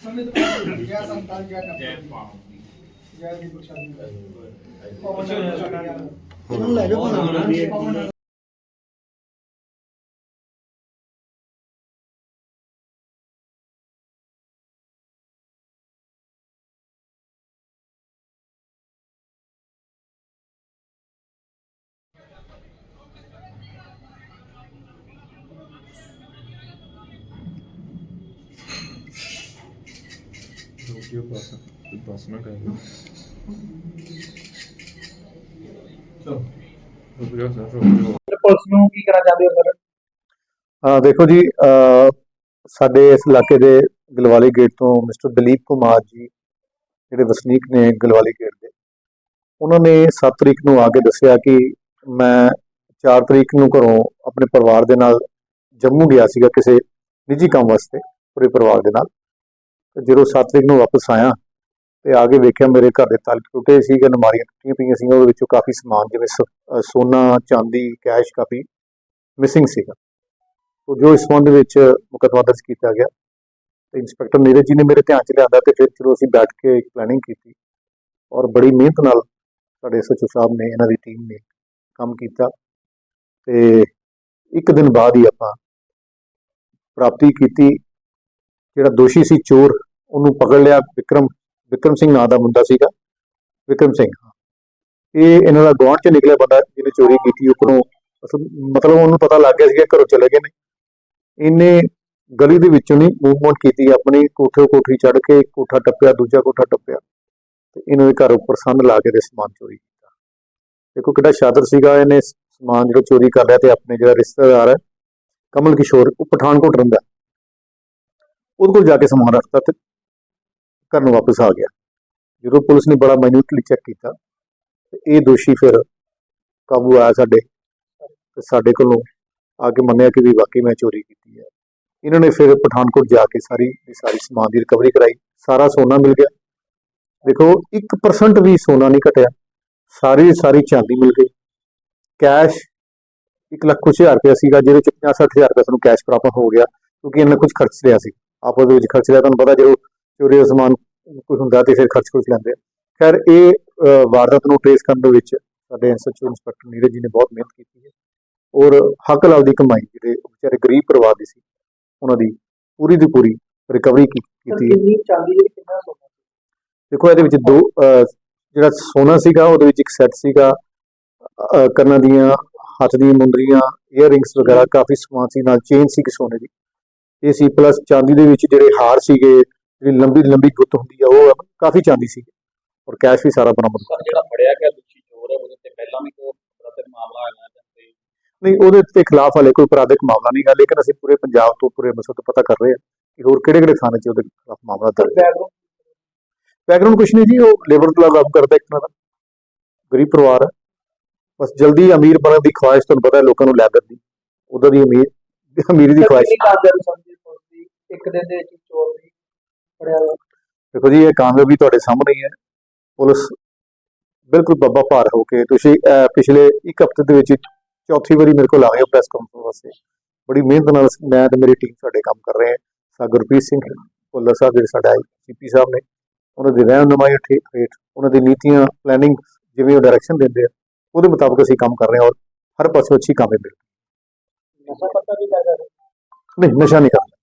ਸਮਿਤ ਜੈ ਸੰਤਾਨ ਜੈ ਜੈ। ਪਾਉ ਜੈ। ਦੀ। ਪ੍ਰਸ਼ਾਦੀ ਇਹਨੂੰ ਲੈ ਜਾਓ ਪਵਨ ਰੋਕਿਓ ਬਸ ਬਸ ਨਾ ਕਰਿਓ ਚਲੋ ਰੁਕ ਜਾਓ ਸਰ ਰੁਕ ਜਾਓ ਪੁਲਿਸ ਨੂੰ ਕੀ ਕਰਨਾ ਚਾਹੁੰਦੇ ਹੋ ਸਰ ਹਾਂ ਦੇਖੋ ਜੀ ਸਾਡੇ ਇਸ ਇਲਾਕੇ ਦੇ ਗਲਵਾਲੀ ਗੇਟ ਤੋਂ ਮਿਸਟਰ ਦਲੀਪ ਕੁਮਾਰ ਜੀ ਜਿਹੜੇ ਵਸਨੀਕ ਨੇ ਗਲਵਾਲੀ ਗੇਟ ਦੇ ਉਹਨਾਂ ਨੇ 7 ਤਰੀਕ ਨੂੰ ਆ ਕੇ ਦੱਸਿਆ ਕਿ ਮੈਂ 4 ਤਰੀਕ ਨੂੰ ਘਰੋਂ ਆਪਣੇ ਪਰਿਵਾਰ ਦੇ ਨਾਲ ਜੰਮੂ ਗਿਆ ਸੀਗਾ ਕਿਸੇ ਨਿੱਜੀ ਕੰਮ ਵਾਸਤੇ ਪੂਰੇ ਪਰਿਵਾਰ ਦੇ ਨਾਲ। ਜਦੋਂ 7 ਤਰੀਕ ਨੂੰ ਵਾਪਸ ਆਇਆ ਤੇ ਆ ਕੇ ਵੇਖਿਆ ਮੇਰੇ ਘਰ ਦੇ ਤਾਲੇ ਟੁੱਟੇ ਸੀ ਕਿ ਅਲਮਾਰੀਆਂ ਟੁੱਟੀਆਂ ਪਈਆਂ ਸੀਗੀਆਂ, ਉਹਦੇ ਵਿੱਚੋਂ ਕਾਫੀ ਸਮਾਨ ਜਿਵੇਂ ਸੋਨਾ, ਚਾਂਦੀ, ਕੈਸ਼ ਕਾਫੀ ਮਿਸਿੰਗ ਸੀਗਾ। ਤੋ ਜੋ ਇਸ ਸੰਬੰਧ ਵਿੱਚ ਮੁਕੱਦਮਾ ਦਰਜ ਕੀਤਾ ਗਿਆ ਤੇ ਇੰਸਪੈਕਟਰ ਨੀਰਜ ਜੀ ਨੇ ਮੇਰੇ ਧਿਆਨ ਚ ਲਿਆਂਦਾ ਤੇ ਫਿਰ ਚਲੋ ਅਸੀਂ ਬੈਠ ਕੇ ਇੱਕ ਪਲੈਨਿੰਗ ਕੀਤੀ ਔਰ ਬੜੀ ਮਿਹਨਤ ਨਾਲ ਸਾਡੇ ਐਸਐਚਓ ਸਾਹਿਬ ਨੇ, ਇਹਨਾਂ ਦੀ ਟੀਮ ਨੇ ਕੰਮ ਕੀਤਾ ਤੇ ਇੱਕ ਦਿਨ ਬਾਅਦ ਹੀ ਆਪਾਂ ਪ੍ਰਾਪਤੀ ਕੀਤੀ, ਜਿਹੜਾ ਦੋਸ਼ੀ ਸੀ ਚੋਰ ਉਹਨੂੰ ਪਕੜ ਲਿਆ ਵਿਕਰਮ ਵਿਕਰਮ ਸਿੰਘ ਨਾਂ ਦਾ ਮੁੰਡਾ ਸੀਗਾ, ਵਿਕਰਮ ਸਿੰਘ। ਇਹ ਇਹਨਾਂ ਦਾ ਗੁਆਂਢ ਚ ਨਿਕਲਿਆ ਬੰਦਾ ਜਿਹਨੇ ਚੋਰੀ ਕੀਤੀ, ਉੱਪਰੋਂ ਮਤਲਬ ਉਹਨੂੰ ਪਤਾ ਲੱਗ ਗਿਆ ਸੀਗਾ ਘਰੋਂ ਚਲੇ ਗਏ ਨੇ। ਇਹਨੇ ਗਲੀ ਦੇ ਵਿੱਚੋਂ ਨਹੀਂ ਮੂਵਮੈਂਟ ਕੀਤੀ, ਆਪਣੀ ਕੋਠੇ ਕੋਠੀ ਚੜ ਕੇ ਕੋਠਾ ਟੱਪਿਆ, ਦੂਜਾ ਕੋਠਾ ਟੱਪਿਆ। ਤੇ ਇਹਨਾਂ ਦੇ ਘਰ ਉੱਪਰ ਸੰਨ ਲਾ ਕੇ ਤੇ ਸਮਾਨ ਚੋਰੀ ਕੀਤਾ। ਦੇਖੋ ਕਿਹੜਾ ਸ਼ਾਦਰ ਸੀਗਾ ਇਹਨੇ ਸਮਾਨ ਜਿਹੜਾ ਚੋਰੀ ਕਰ ਲਿਆ ਤੇ ਆਪਣੇ ਜਿਹੜਾ ਰਿਸ਼ਤੇਦਾਰ ਹੈ, ਕਮਲ ਕਿਸ਼ੋਰ, ਉਹ ਪਠਾਨਕੋਟ ਰਹਿੰਦਾ। ਉਹਦੇ ਕੋਲ ਜਾ ਕੇ ਸਮਾਨ ਰੱਖਤਾ ਤੇ ਘਰ ਨੂੰ ਵਾਪਸ ਆ ਗਿਆ। ਜਦੋਂ ਪੁਲਿਸ ਨੇ ਬੜਾ ਮਾਈਨਿਊਟਲੀ ਚੈੱਕ ਕੀਤਾ, ਤੇ ਇਹ ਦੋਸ਼ੀ ਫਿਰ ਕਾਬੂ ਆਇਆ ਸਾਡੇ, ਤੇ ਸਾਡੇ ਕੋਲੋਂ ਆ ਕੇ ਮੰਨਿਆ ਕਿ ਵੀ ਵਾਕਈ ਮੈਂ ਚੋਰੀ ਕੀਤੀ ਹੈ। ਇਹਨਾਂ ਨੇ ਫਿਰ ਪਠਾਨਕੋਟ ਜਾ ਕੇ ਸਾਰੀ ਦੀ ਸਾਰੀ ਸਮਾਨ ਦੀ ਰਿਕਵਰੀ ਕਰਾਈ, ਸਾਰਾ ਸੋਨਾ ਮਿਲ ਗਿਆ। ਦੇਖੋ 1% ਵੀ ਸੋਨਾ ਨਹੀਂ ਘਟਿਆ। ਸਾਰੀ ਸਾਰੀ ਚਾਂਦੀ ਮਿਲ ਗਈ। ਕੈਸ਼ 1 ਲੱਖ ਕੁਛ ਹਜ਼ਾਰ ਰੁਪਇਆ ਸੀਗਾ, ਜਿਹਦੇ ਚ 50 60 ਹਜ਼ਾਰ ਰੁਪਇਆ ਸਾਨੂੰ ਕੈਸ਼ ਪ੍ਰਾਪਤ ਹੋ ਗਿਆ, ਕਿਉਂਕਿ ਇਹਨਾਂ ਨੇ ਕੁਝ ਖਰਚ ਲਿਆ ਸੀ। ਆਪਸ ਦੇ ਵਿੱਚ ਖਰਚ ਲਿਆ, ਤੁਹਾਨੂੰ ਪਤਾ ਜਦੋਂ ਚੋਰੀ ਦਾ ਸਮਾਨ ਕੋਈ ਹੁੰਦਾ ਤੇ ਫਿਰ ਖਰਚ ਕੁਛ ਲੈਂਦੇ ਆ। ਖੈਰ ਇਹ ਵਾਰਦਾਤ ਨੂੰ ਟ੍ਰੇਸ ਕਰਨ ਦੇ ਵਿੱਚ ਸਾਡੇ ਐਸਐਚਓ ਇੰਸਪੈਕਟਰ ਨੀਰਜ ਜੀ ਨੇ ਬਹੁਤ ਮਿਹਨਤ ਕੀਤੀ ਹੈ ਔਰ ਹੱਕ ਲਾਲ ਦੀ ਕਮਾਈ ਜਿਹੜੇ ਵਿਚਾਰੇ ਗਰੀਬ ਪਰਿਵਾਰ ਦੀ ਸੀ ਉਹਨਾਂ ਦੀ ਪੂਰੀ ਦੀ ਪੂਰੀ ਰਿਕਵਰੀ ਕੀਤੀ ਹੈ। ਕਿੰਨੀ ਚਾਂਦੀ ਜਿਹੜੀ ਕਿੰਨਾ ਸੋਨਾ ਦੇਖੋ ਇਹਦੇ ਵਿੱਚ ਦੋ ਜਿਹੜਾ ਸੋਨਾ ਸੀਗਾ ਉਹਦੇ ਵਿੱਚ ਇੱਕ ਸੈੱਟ ਸੀਗਾ ਕੰਨਾਂ ਦੀਆਂ ਹੱਥ ਦੀਆਂ ਮੁੰਦਰੀਆਂ ਇਅਰਿੰਗਸ ਵਗੈਰਾ ਕਾਫੀ ਸਮਾਨ ਸੀ ਨਾਲ ਚੇਨ ਸੀ ਕਿ ਸੋਨੇ ਦੀ। ਇਹ ਸੀ ਪਲੱਸ ਚਾਂਦੀ ਦੇ ਵਿੱਚ ਜਿਹੜੇ ਹਾਰ ਸੀਗੇ ਜਿਹੜੀ ਲੰਬੀ ਲੰਬੀ ਗੁੱਤ ਹੁੰਦੀ ਆ ਉਹ ਕਾਫੀ ਚਾਂਦੀ ਸੀ ਔਰ ਕੈਸ਼ ਵੀ ਸਾਰਾ ਬਰਾਮਦ ਸਰ ਜਿਹੜਾ ਫੜਿਆ ਗਿਆ ਦੋਸ਼ੀ ਚੋਰ ਹੈ ਉਹਦੇ ਤੇ ਪਹਿਲਾਂ ਵੀ ਕੋਈ ਬਰਾਦਰ ਮਾਮਲਾ ਆਇਆ ਜਾਂਦੇ ਨਹੀਂ ਉਹਦੇ ਤੇ ਖਿਲਾਫ ਹਲੇ ਕੋਈ ਅਪਰਾਧਿਕ ਮਾਮਲਾ ਨਹੀਂ ਹੈ ਲੇਕਿਨ ਅਸੀਂ ਪੂਰੇ ਪੰਜਾਬ ਤੋਂ ਪੂਰੇ ਅੰਮ੍ਰਿਤਸਰ ਤੋਂ ਪਤਾ ਕਰ ਰਹੇ ਹਾਂ ਕਿ ਹੋਰ ਕਿਹੜੇ ਕਿਹੜੇ ਥਾਣੇ 'ਚ ਉਹਦੇ ਖਿਲਾਫ ਮਾਮਲਾ ਦਰਜ ਹੈ। ਬੈਕਗ੍ਰਾਉਂਡ ਕੁਛ ਨਹੀਂ ਜੀ ਉਹ ਲੇਬਰ ਦਾ ਕੰਮ ਕਰਦਾ ਇੱਕ ਤਰ੍ਹਾਂ ਦਾ। ਗਰੀਬ ਪਰਿਵਾਰ ਹੈ। ਬਸ ਜਲਦੀ ਅਮੀਰ ਬਣਨ ਦੀ ਖੁਆਇਸ਼ ਤੁਹਾਨੂੰ ਪਤਾ ਲੋਕਾਂ ਨੂੰ ਲੈਦਰ ਦੀ। ਉਦੋਂ ਦੀ ਅਮੀਰ ਅਮੀਰੀ ਦੀ ਖੁਆਇਸ਼। ਇੱਕ ਦਿਨ ਦੇ ਵਿੱਚ ਚੋਰ। ਦੇਖੋ ਜੀ ਇਹ ਕਾਮਯਾਬੀ ਤੁਹਾਡੇ ਸਾਹਮਣੇ ਹੀ ਹੈ। ਪੁਲਿਸ ਬਿਲਕੁਲ ਬੱਬਾ ਭਾਰ ਹੋ ਕੇ ਤੁਸੀਂ ਪਿਛਲੇ ਇੱਕ ਹਫ਼ਤੇ ਦੇ ਵਿੱਚ ਚੌਥੀ ਵਾਰੀ ਮੇਰੇ ਕੋਲ ਆ ਗਏ ਪ੍ਰੈਸ ਕਾਨਫਰੰਸ ਵਾਸਤੇ। ਬੜੀ ਮਿਹਨਤ ਨਾਲ ਮੈਂ ਤੇ ਮੇਰੀ ਟੀਮ ਸਾਡੇ ਕੰਮ ਕਰ ਰਹੇ ਹਾਂ। ਸਾ ਗੁਰਪ੍ਰੀਤ ਸਿੰਘ ਭੁੱਲਰ ਸਾਹਿਬ ਜਿਹੜੇ ਸਾਡਾ ਸੀਪੀ ਸਾਹਿਬ ਨੇ ਉਹਨਾਂ ਦੀ ਰਹਿਨੁਮਾਈ ਹੇਠ ਹੇਠ ਉਹਨਾਂ ਦੀ ਨੀਤੀਆਂ ਪਲੈਨਿੰਗ ਜਿਵੇਂ ਉਹ ਡਾਇਰੈਕਸ਼ਨ ਦਿੰਦੇ ਆ ਉਹਦੇ ਮੁਤਾਬਕ ਅਸੀਂ ਕੰਮ ਕਰ ਰਹੇ ਹਾਂ ਔਰ ਹਰ ਪਾਸੇ ਅੱਛੀ ਕਾਮਯਾਬੀ ਮਿਲ ਰਹੀ ਨਸ਼ਾ ਪਤਾ ਵੀ ਲੱਗਾ ਹੈ। ਨਹੀਂ ਨਸ਼ਾ ਨਹੀਂ ਕਰਦਾ